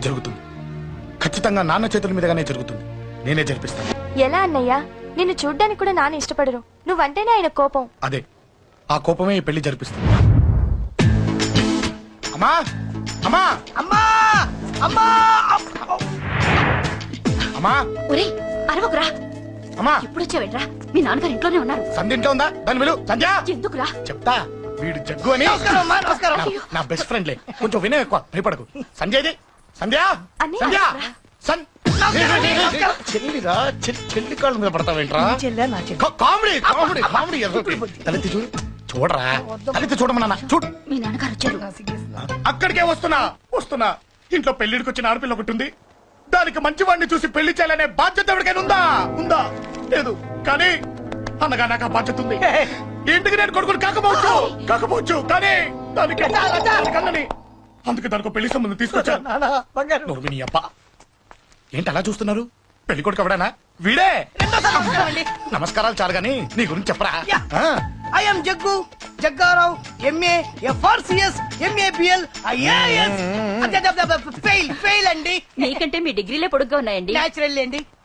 జరుగుతుంది. ఖచ్చితంగా నాన్న చేతుల మీదగానే జరుగుతుంది. నేనే జరిపిస్తాను. ఎలా అన్నయ్య? నిన్ను చూడ్డానికి కూడా నాన్న ఇష్టపడరు. నువ్వంటేనే ఆయన కోపం. అదే. ఆ కోపమే ఈ పెళ్ళి జరిపిస్తుంది. అమ్మా! అమ్మా! అమ్మా! అమ్మా! అమ్మా! ఒరే అరవకురా అమ్మా! ఇప్పుడు వచ్చావేట్రా మీ నాన్నగారు ఇంట్లోనే ఉన్నారు. సంధ్య ఇంట్లో ఉందా? దాని విలు సంధ్య! ఎందుకురా? చెప్తా వీడు జగ్గు అని. నమస్కారం అమ్మా నమస్కారం. నా- నా బెస్ట్ ఫ్రెండ్లే కొంచెం వినయం ఎక్కువ. భయపడకు. సంధ్యది సంధ్య? అన్నయ్య. సంధ్య? సన్ చెల్లిరా చె- చెల్లి కాళ్ళ మీద పడతావేంట్రా చెల్లె నా చెల్లె. కా- కామెడీ కామెడీ కామెడీ ఎర్రటి. తలెత్తి చూడు. చూడరా? తలెత్తి చూడమన్నా చూడు. మీ నాన్నగారు వచ్చారు. అక్కడికే వస్తున్నా వస్తున్నా. ఇంట్లో పెళ్ళిడికి వచ్చిన ఆడపిల్ల ఒకటి ఉంది. దానికి మంచి వాడిని చూసి పెళ్ళి చేయాలనే బాధ్యత ఎవరికైనా ఉందా? ఉందా? లేదు. కానీ అనగా నాకు ఆ బాధ్యత ఉంది. ఇంటికి నేను కొడుకుని కాకపోవచ్చు. కాకపోవచ్చు. కానీ దానికి దానికి అన్నని అందుకే దానికి పెళ్ళి సంబంధం తీసుకొచ్చాను. అప్ప ఏంటి అలా చూస్తున్నారు? పెళ్ళి కొడుకు ఎవడానా? వీడే! నమస్కారాలు చాలు గాని నీ గురించి చెప్పరా. ఆ, I'm Jaggu Jaggarao MA FRCS MABL IAS fail fail అండి. నీకంటే మీ డిగ్రీలే పొడుగ్గా ఉన్నాయండి. న్యాచురల్ అండి.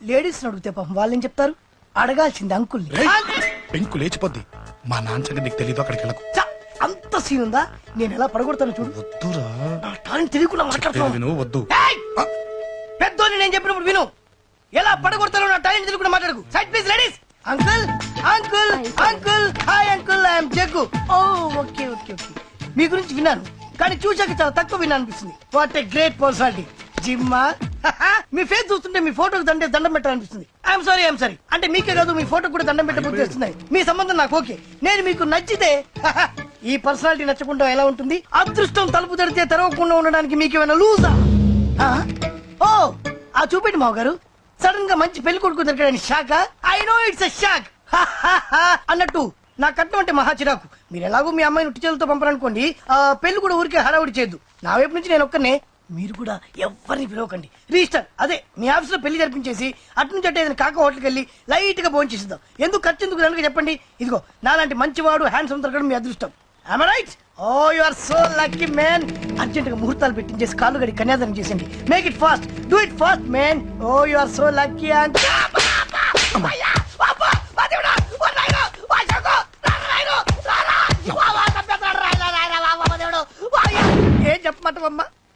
లేడీస్ అడిగితే పాపం వాళ్ళేం చెప్తారు? అడగాల్సింది అంకుల్ పెంకు లేచిపోద్ది. మా నాన్న సంగతి నీకు తెలీదు అక్కడికి వెళ్ళకు. అంత సీన్ ఉందా? నేను ఎలా పడగొడతాను చూడు. వద్దురా. నా టాలెంట్ తెలియకుండా విను వద్దు. పెద్దోని నేను చెప్పినప్పుడు విను. ఎలా పడగొడతానో నా టాలెంట్ తెలియకుండా మాట్లాడకు. Side please ladies uncle uncle uncle hi uncle I'm Jaggu oh okay okay okay. మీ గురించి విన్నాను. కానీ చూశాక చాలా తక్కువ విన్నా అనిపిస్తుంది. వాట్ ఏ గ్రేట్ పర్సనాలిటీ జిమ్మా మీ ఫేస్ చూస్తుంటే మీ ఫోటోకి దండే దండం పెట్టాలనిపిస్తుంది. ఐఎమ్ సారీ ఐఎమ్ సారీ అంటే మీకే కాదు మీ ఫోటో కూడా దండం పెట్టబుద్ధి వస్తున్నాయి మీ సంబంధం నాకు ఓకే. నేను మీకు నచ్చితే ఈ పర్సనాలిటీ నచ్చకుండా ఎలా ఉంటుంది? అదృష్టం తలుపు తెరితే తెరవకుండా ఉండడానికి మీకు ఏమైనా లూజా ఓ ఆ చూపెట్టి మావ గారు సడన్గా మంచి పెళ్ళి కొడుకు దొరికాడని shock I know it's shock అన్నట్టు నా కట్నం అంటే మహా చిరాకు. మీరు ఎలాగో మీ అమ్మాయిని ఉట్టి చేతులతో పంపరనుకోండి ఆ పెళ్ళి కూడా ఊరికే హడావుడి చేయదు నా వైపు నుంచి నేను ఒక్కనే మీరు కూడా ఎవరిని పిలవకండి. రిజిస్టర్ అదే మీ ఆఫీస్లో పెళ్ళి జరిపించేసి అటు నుంచి అంటే ఏదైనా కాక హోటల్కి వెళ్ళి లైట్గా భోజనం చేసిద్దాం. ఎందుకు ఖర్చు ఎందుకు కనుక చెప్పండి? ఇదిగో నాలాంటి మంచివాడు హ్యాండ్సమ్ దొరకడం మీ అదృష్టం. Right oh you are so lucky man అర్జెంట్గా ముహూర్తాలు పెట్టించేసి కాళ్ళు గడి కన్యాదానం చేసింది make it fast do it fast man oh you are so lucky and ఏం చెప్పమంటావమ్మా?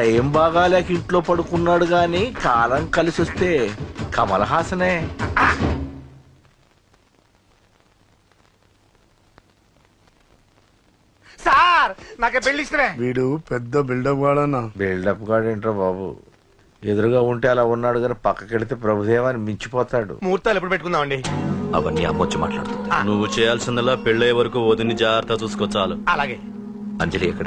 టైం బాగాలేక ఇంట్లో పడుకున్నాడు గాని కాలం కలిసి వస్తే కమల్ హాసనే. సార్ నాకే పెళ్ళి ఇష్టమే. వీడు పెద్ద బిల్డప్ వాడన్నా బిల్డప్ గాడేంట్రా బాబు? ఎదురుగా ఉంటే అలా ఉన్నాడు గాని పక్కకెడితే ప్రభుదేవాన్ని మించిపోతాడు. ముహూర్తాలు ఎప్పుడు పెట్టుకుందామండి? అవన్నీ అమ్మొచ్చి మాట్లాడుతుంది. నువ్వు చేయాల్సిందలా పెళ్ళే వరకు వదిని జాగ్రత్త చూసుకో చాలు. అలాగే. అంజలి ఎక్కడ?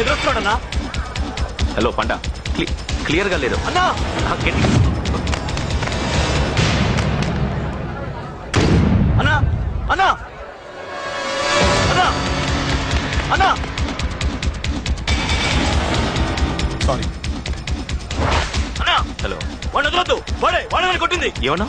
ఎదురొస్తున్నాడన్నా? హలో పండ. క్లియర్గా లేదు. అన్నా! ఆ, గట్టి. అన్నా! అన్నా! అన్నా! అన్నా! సారీ అన్నా! హలో. వాడిని వదలొద్దు. వాడే వాడే నన్ను కొట్టింది. ఏమన్నా?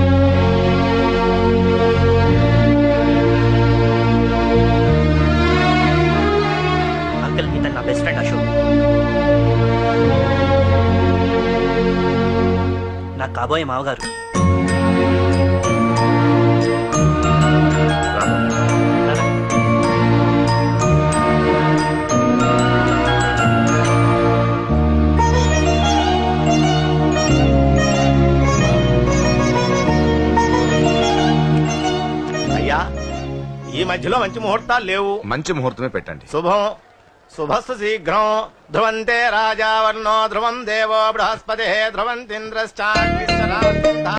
కాబోయే మావగారు. అయ్యా ఈ మధ్యలో మంచి ముహూర్తాలు లేవు. మంచి ముహూర్తమే పెట్టండి. శుభం. శుభస్సు శీఘ్రం ధ్రువంతే రాజా వర్ణో ధ్రువం దేవో బృహస్పతి ధ్రువంతింద్రశ్చాగ్నిశ్చరాస్తు